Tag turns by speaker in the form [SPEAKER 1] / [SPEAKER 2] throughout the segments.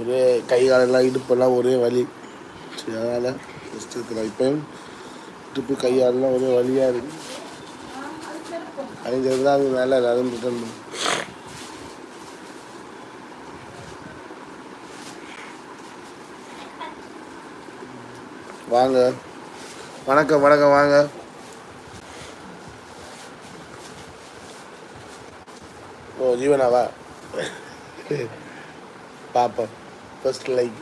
[SPEAKER 1] ஒரே கை காலெல்லாம் இடுப்பெல்லாம் ஒரே வலி. சரி அதனால் கஷ்டத்தில் எடுக்கலாம். இப்போயும் இடுப்பு கை ஒரே வலியாக இருக்குது அழிஞ்சது தான் அது நல்லா எல்லாரும் ரிட்டர்ன் வாங்க. வணக்கம் வணக்கம் வாங்க. ஓ ஜீவனாவா? பாப்பா ஃபர்ஸ்ட் லைக்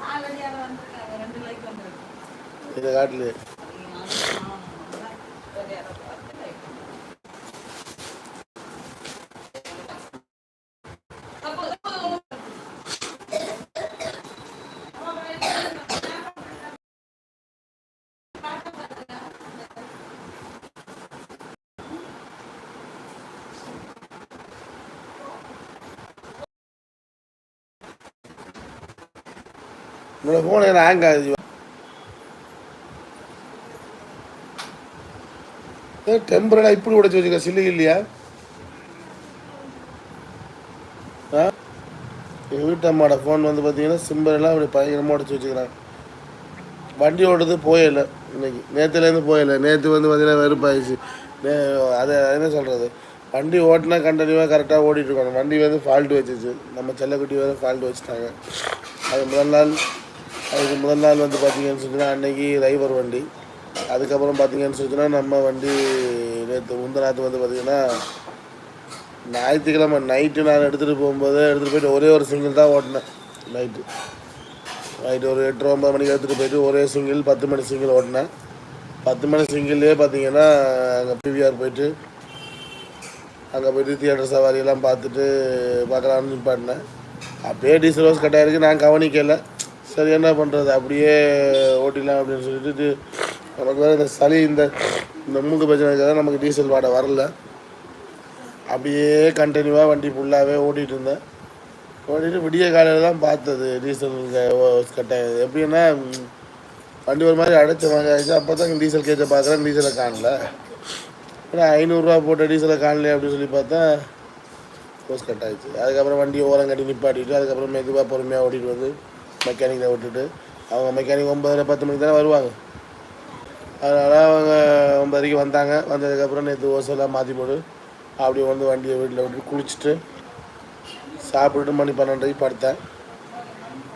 [SPEAKER 1] இந்த காட்டில். என்னோடய ஃபோன் என்ன ஹேங் ஆகுது ஜீவா டெம்பரடாக இப்படி உடைச்சி வச்சுக்க சில்லு இல்லையா? ஆ? எங்கள் வீட்டம்மாவோட ஃபோன் வந்து பார்த்தீங்கன்னா சிம்பரெல்லாம் அப்படி பயங்கரமாக உடச்சி வச்சுக்கிறாங்க. வண்டி ஓடுறது போயில்லை இன்னைக்கு. நேற்றுலேருந்து போயில. நேற்று வந்து பார்த்தீங்கன்னா வெறுப்பாயிடுச்சு. அதை என்ன சொல்கிறது வண்டி ஓட்டினா கண்டினியூவாக கரெக்டாக ஓடிட்டு இருக்கணும். வண்டி வந்து ஃபால்ட்டு வச்சிச்சு. நம்ம செல்லக்குட்டி வந்து ஃபால்ட்டு வச்சுட்டாங்க. அது முதல் நாள் அதுக்கு முதல் நாள் வந்து பார்த்தீங்கன்னு சொன்னா அன்னைக்கு டிரைவர் வண்டி. அதுக்கப்புறம் பார்த்தீங்கன்னு சொன்னா நம்ம வண்டி நேற்று முந்தநாத்து வந்து பார்த்தீங்கன்னா ஞாயிற்றுக்கிழமை நைட்டு நான் எடுத்துகிட்டு போகும்போது எடுத்துகிட்டு போயிட்டு ஒரே ஒரு சிங்கிள் தான் ஓட்டினேன் நைட்டு நைட்டு ஒரு எட்டு ஒம்பது மணிக்கு எடுத்துகிட்டு போயிட்டு ஒரே சிங்கிள் பத்து மணி சிங்கிள் ஓட்டினேன். பத்து மணி சிங்கிள்லேயே பார்த்தீங்கன்னா அங்கே பிவிஆர் போயிட்டு அங்கே போயிட்டு தியேட்டர் சவாரியெல்லாம் பார்த்துட்டு பார்க்கலான்னு நிப்பாட்டினேன். அப்படியே டீசல் ரோஸ் கட்டாயிருக்கு நான் கவனிக்கலை. சரி என்ன பண்ணுறது அப்படியே ஓட்டிடலாம் அப்படின்னு சொல்லிட்டு நமக்கு வேறு இந்த சளி இந்த இந்த மூக்கு பிரச்சனைக்காக நமக்கு டீசல் வாடை வரல. அப்படியே கண்டினியூவாக வண்டி ஃபுல்லாகவே ஓட்டிகிட்டு இருந்தேன். ஓட்டிட்டு விடிய காலையில் தான் பார்த்தது டீசல் கட்டாயம் எப்படின்னா வண்டி ஒரு மாதிரி அடைச்ச மாதிரி ஆயிடுச்சு அப்போ தான் டீசல் கேட்க பார்க்குறேன் டீசலை காணல. ஏன்னா ஐநூறுரூவா போட்ட டீசலை காணலையே அப்படின்னு சொல்லி பார்த்தா போஸ்ட் கட் ஆயிடுச்சு. அதுக்கப்புறம் வண்டி ஓரம் கட்டி நிப்பாட்டிட்டு அதுக்கப்புறம் மெதுவாக பொறுமையாக ஓட்டிட்டு வந்து மெக்கானிக்கை விட்டுட்டு அவங்க மெக்கானிக் ஒம்பதரை பத்து மணிக்கு தானே வருவாங்க. அதனால் அவங்க ஒம்பதரைக்கு வந்தாங்க. வந்ததுக்கப்புறம் நேற்று ஓசெல்லாம் மாற்றி போட்டு அப்படியே வந்து வண்டியை வீட்டில் விட்டு குளிச்சுட்டு சாப்பிட்டுட்டு மணி பன்னெண்டரைக்கு படுத்தேன்.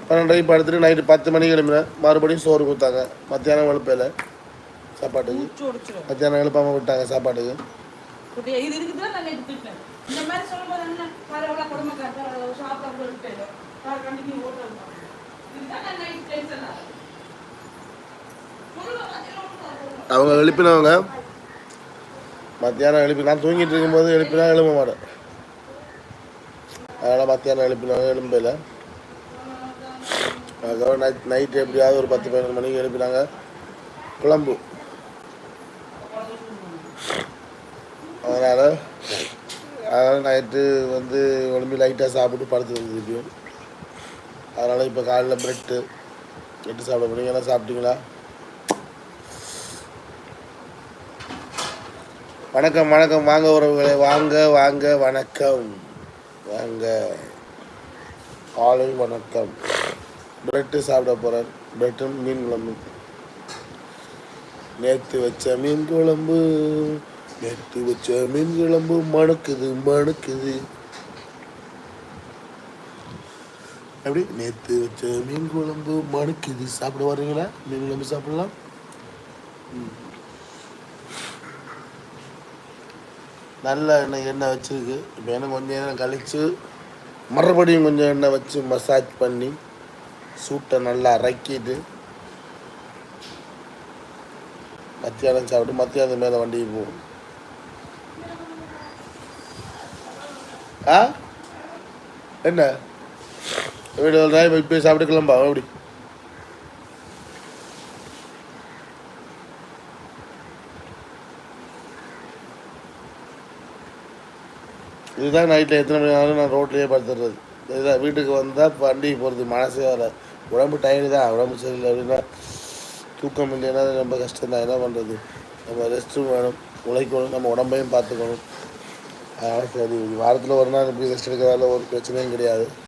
[SPEAKER 1] பன்னெண்டரைக்கு படுத்துட்டு நைட்டு பத்து மணிக்கு எழுப்பினேன் மறுபடியும் சோறு கொடுத்தாங்க. மத்தியானம் எழுப்பல சாப்பாட்டுக்கு. மத்தியானம் எழுப்பாமல் விட்டாங்க சாப்பாட்டுக்கு.
[SPEAKER 2] இந்த மாதிரி சொல்லும்போது என்ன, கொடுமைக்கார, பாரு எவ்வளவு சாப்பிட
[SPEAKER 1] அவங்க எழுப்பினவங்க மத்தியானம் எழுப்பி நான் தூங்கிட்டு இருக்கும்போது எழுப்பினா எழும்ப மாட்டேன். அதனால் மத்தியானம் எழுப்பினவங்க எழும்பல. அதுக்கப்புறம் நைட் நைட்டு எப்படியாவது ஒரு பத்து பதினொரு மணிக்கு எழுப்பினாங்க. குழம்பு. அதனால் அதனால் நைட்டு வந்து ஒழும்பி லைட்டாக சாப்பிட்டு படுத்து வந்துருக்கோம் அதனால் இப்போ காலையில் ப்ரெட்டு ப்ரெட்டு சாப்பிட முடியும் எல்லாம் சாப்பிட்டீங்களா? வணக்கம் வணக்கம். வாங்க உறவுகளை. வாங்க வாங்க. வணக்கம். வாங்க. காலை வணக்கம். பிரெட்டு சாப்பிட போகிறேன் பிரெட்டும் மீன் குழம்பு நேற்று வச்ச மீன் குழம்பு. நேற்று வச்ச மீன் குழம்பு. மணக்குது மணக்குது. எப்படி? நேற்று வச்ச மீன் குழம்பு மணக்குது. சாப்பிட வர்றீங்களா? மீன் குழம்பு சாப்பிடலாம்? ம். நல்ல எண்ணெய் எண்ணெய் வச்சுருக்கு. இப்போ எனக்கு கொஞ்சம் நேரம் கழித்து மறுபடியும் கொஞ்சம் எண்ணெய் வச்சு மசாஜ் பண்ணி சூட்டை நல்லா இறக்கிட்டு மத்தியானம் சாப்பிட்டு மத்தியானம் மேலே வண்டிக்கு போகும் ஆ? என்ன? வீடு டிரைவர் இப்போ சாப்பிட்டு கிளம்பா எப்படி இதுதான் நைட்டில் எத்தனை மணி ஆனாலும் நான் ரோட்லேயே படுத்துடுறது இதுதான் வீட்டுக்கு வந்தால் வண்டிக்கு போகிறது மனசே வர உடம்பு டயர்டு தான் உடம்பு சரியில்லை அப்படின்னா தூக்கம் இல்லைன்னா ரொம்ப கஷ்டம் தான் என்ன பண்ணுறது நம்ம ரெஸ்ட்டும் வேணும் உழைக்கணும் நம்ம உடம்பையும் பார்த்துக்கணும். அதனால் சரி வாரத்தில் ஒரு நாள் இப்படி ரெஸ்ட் எடுக்கிறதால ஒரு பிரச்சனையும் கிடையாது.